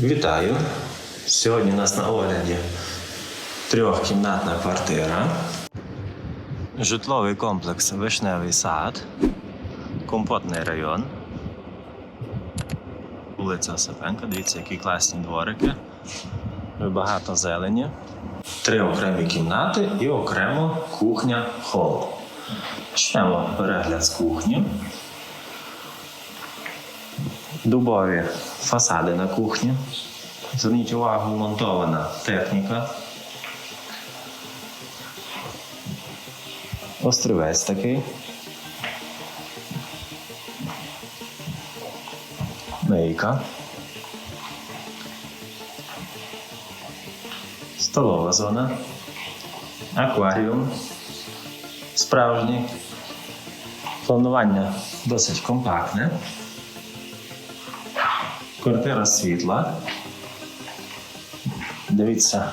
Вітаю! Сьогодні у нас на огляді трьохкімнатна квартира, житловий комплекс Вишневий сад, компотний район, вулиця Осипенка. Дивіться, які класні дворики, багато зелені, три окремі кімнати і окремо кухня хол. Почнемо перегляд з кухні. Дубові фасади на кухні. Зверніть увагу, монтована техніка. Острівець такий. Мийка. Столова зона. Акваріум. Справжній. Планування досить компактне. Квартира світла. Дивіться,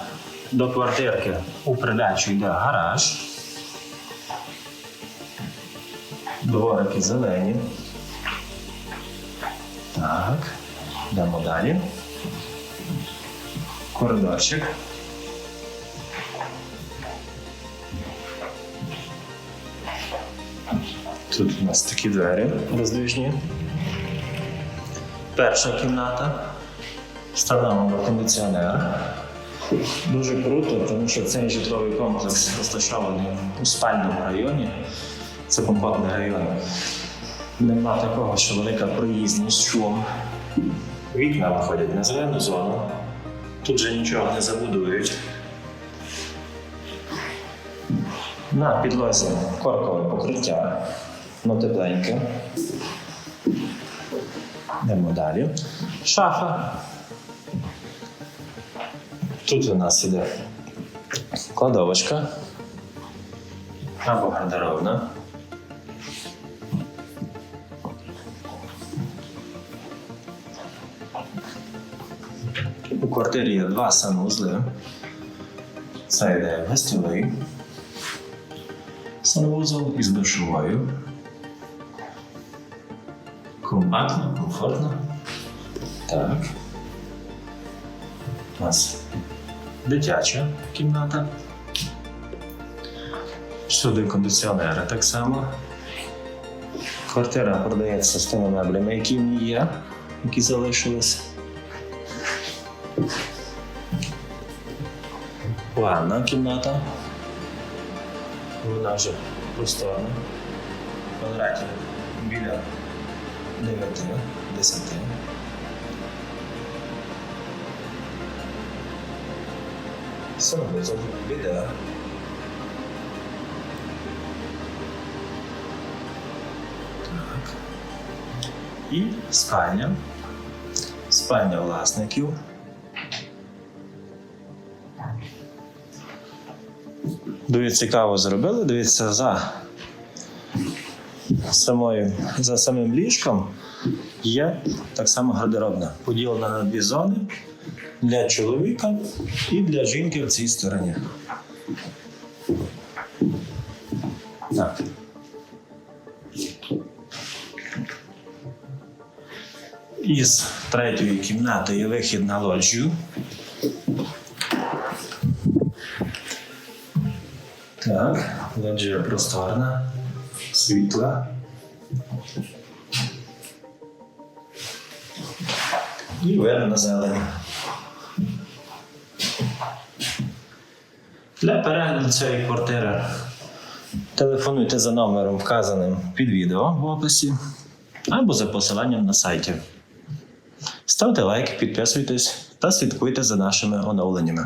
до квартирки у придачу йде гараж. Дворики зелені. Так, йдемо далі. Коридорчик. Тут у нас такі двері роздвижні. Перша кімната. Встановимо кондиціонер. Дуже круто, тому що цей житловий комплекс розташований у спальному районі. Це компактний район. Нема такого, що велика проїзність, шум. Вікна виходять на зелену зону. Тут же нічого не забудують. На підлозі коркове покриття, ну тепленьке. Йдемо далі. Шафа. Тут у нас іде кладовочка або гардеробна. У квартирі є два санузли. Це йде гостьовий санвузол із душовою. Компактно, комфортно. Так. У нас дитяча кімната. Сюди кондиціонери так само. Квартира продається з тими меблями, які в ній є, які залишились. Ванна кімната. Вона вже просторна. Квадратів біля 9, 10. Санвузол, біда. Так. І спальня. Спальня власників. Дуже цікаво зробили. Дивіться за самою, за самим ліжком є так само гардеробна, поділена на дві зони для чоловіка і для жінки в цій стороні. Так. Із третьої кімнати є вихід на лоджію. Так, лоджія просторна, світла. І вид на. Для перегляду цієї квартири телефонуйте за номером, вказаним під відео в описі, або за посиланням на сайті. Ставте лайк, підписуйтесь та слідкуйте за нашими оновленнями.